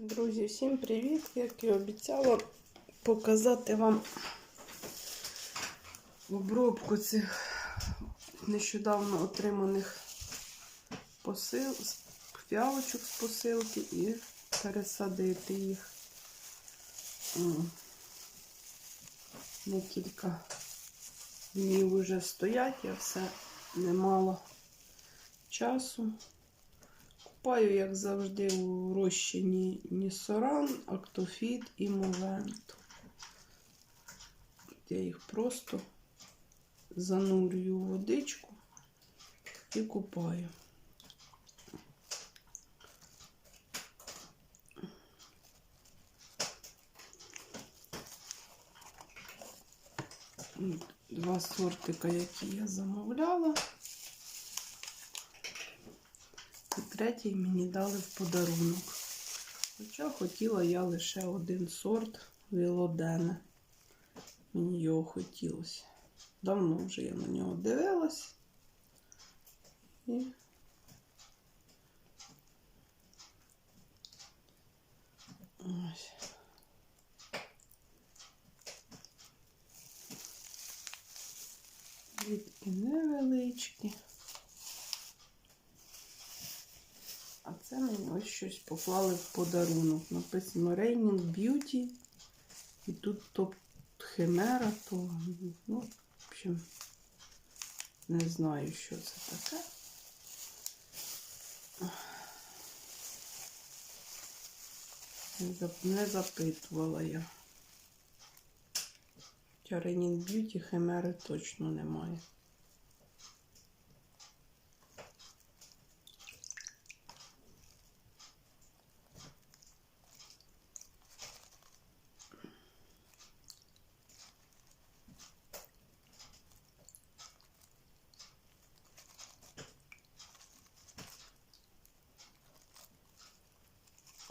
Друзі, всім привіт! Як і обіцяла показати вам обробку цих нещодавно отриманих посил, фіалочок з посилки і пересадити їх. М. Декілька днів вже стоять, я все не мала часу. Купаю, як завжди, у розчині Нісоран, Актофіт і Мовент. Я їх просто занурюю у водичку і купаю. Два сортика, які я замовляла. І третій мені дали в подарунок. Хоча хотіла я лише один сорт Вілодене. Мені його хотілося. Давно вже я на нього дивилась. І ось. Квітки невеличкі. Це мені ось щось поклали в подарунок. Написано Raining Beauty. І тут то химера, то, ну, в общем, не знаю, що це таке. Не запитувала я. Хоча Raining Beauty химери точно немає.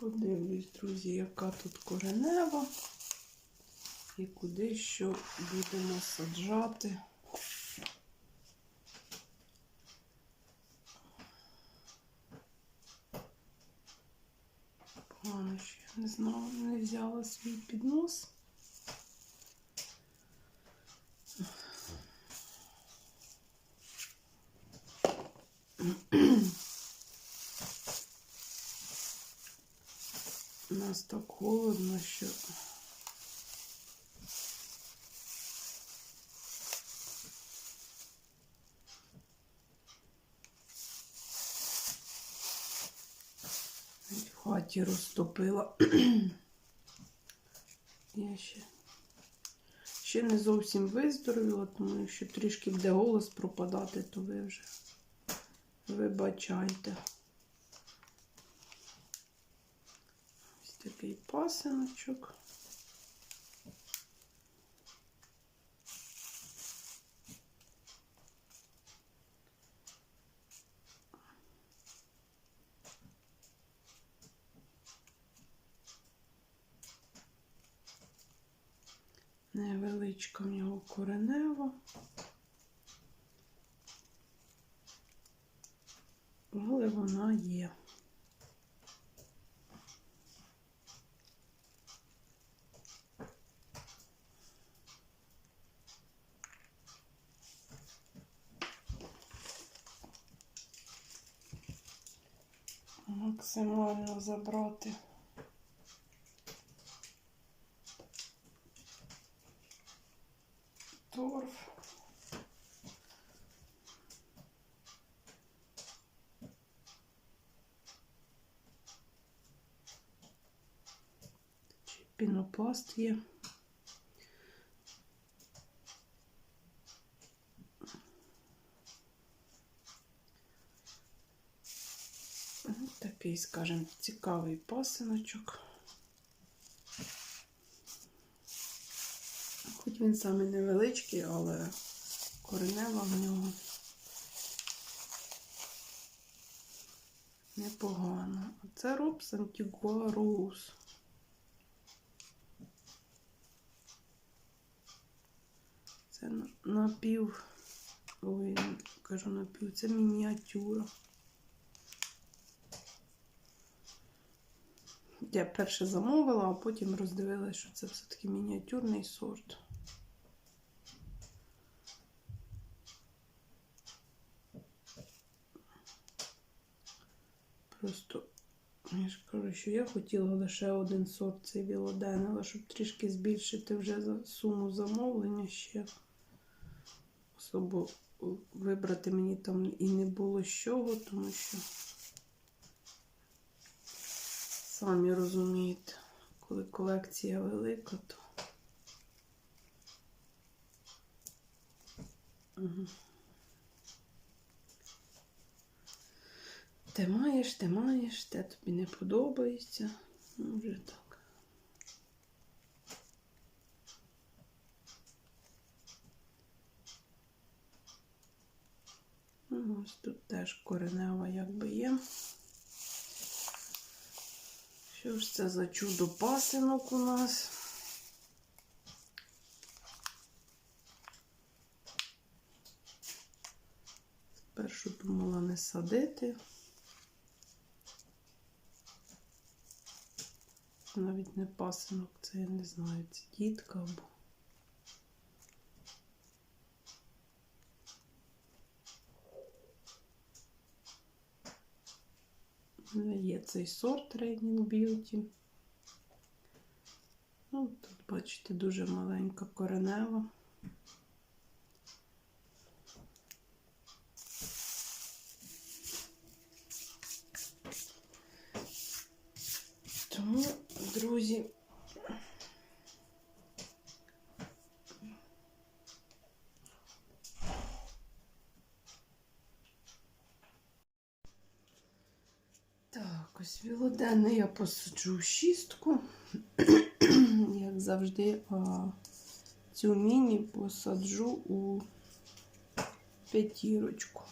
Подивлюсь, друзі, яка тут коренева і куди що будемо саджати. Погано, що я не знала, не взяла свій піднос. У нас так холодно, що в хаті розтопила. Я ще, ще не зовсім виздоровіла, тому якщо трішки буде голос пропадати, то ви вже вибачайте. Такий пасиночок. Невеличка в нього коренева. Але вона є. Максимально забрати. торф. Пінопласт є. Ось Такий, скажімо, цікавий пасиночок. Хоч він саме невеличкий, але коренева в нього непогано. А це Робс Антігуа Роуз. Це напів, ой, кажу напів, це мініатюра. Я перше замовила, а потім роздивилася, що це все-таки мініатюрний сорт. Просто я ж кажу, що я хотіла лише один сорт цей Вілоден, але щоб трішки збільшити вже суму замовлення ще особо вибрати мені там і не було з чого, тому що самі розумієте, коли колекція велика, то. Угу. Ти маєш, ти маєш, те тобі не подобається. Ну, вже так. Ну, Ось тут теж коренева якби є. Що ж це за чудо пасинок у нас? Спершу думала не садити. Навіть не пасинок, це я не знаю, це дітка або. Є цей сорт Raining Beauty. Ну, тут, бачите, дуже маленька коренева. Тому, друзі, так, ось вілоденне я посаджу в шістку, як завжди, цю міні посаджу у п'ятірочку.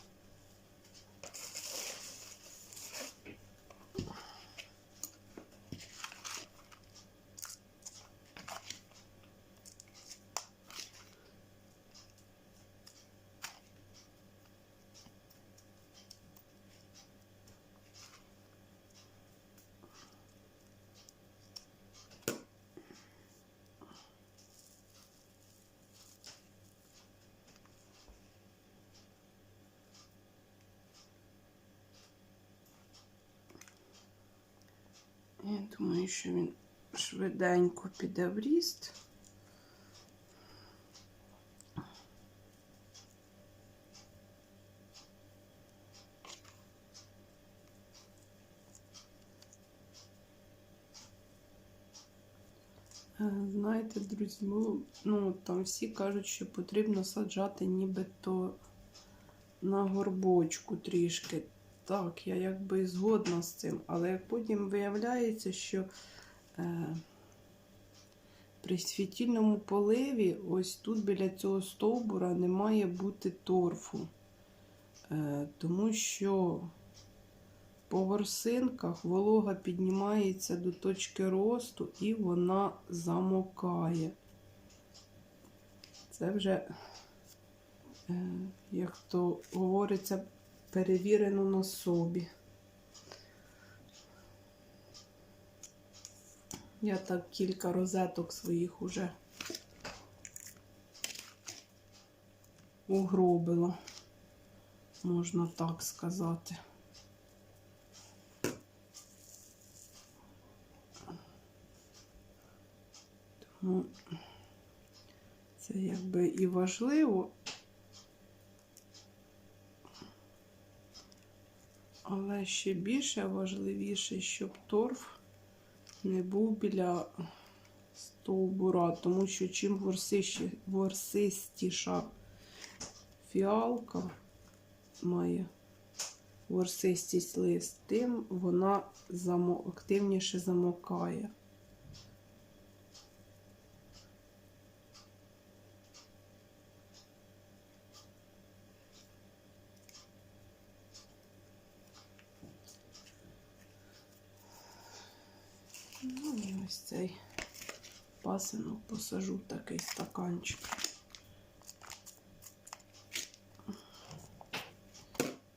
Я думаю, що він швиденько піде в ріст. Е, Знаєте, друзі, ну, ну там всі кажуть, що потрібно саджати нібито на горбочку трішки. Так, я якби згодна з цим, але потім виявляється, що е, при світільному поливі ось тут біля цього стовбура не має бути торфу, е, тому що по ворсинках волога піднімається до точки росту і вона замокає. Це вже, е, як то говориться, перевірено на собі. Я так кілька розеток своїх уже угробила, можна так сказати. Тому це якби і важливо, Але ще більше важливіше, щоб торф не був біля стовбура, тому що чим ворсистіша фіалка має ворсистість лист, тим вона активніше замокає. Ось цей пасинок посажу в такий стаканчик.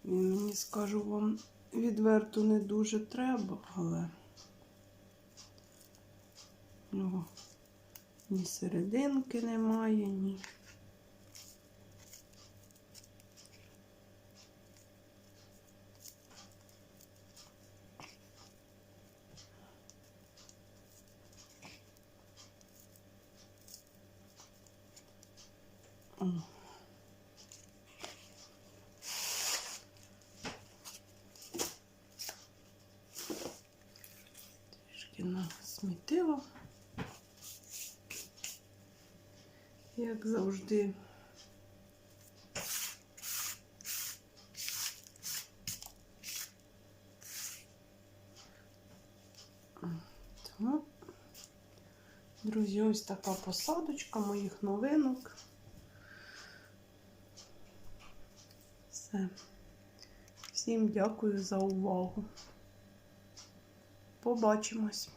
Він мені скажу вам, відверто не дуже треба, але його ні серединки немає, ні. Трішки насмітила. Як завжди. Друзі, ось така посадочка моїх новинок. Все. Всім дякую за увагу. Побачимось.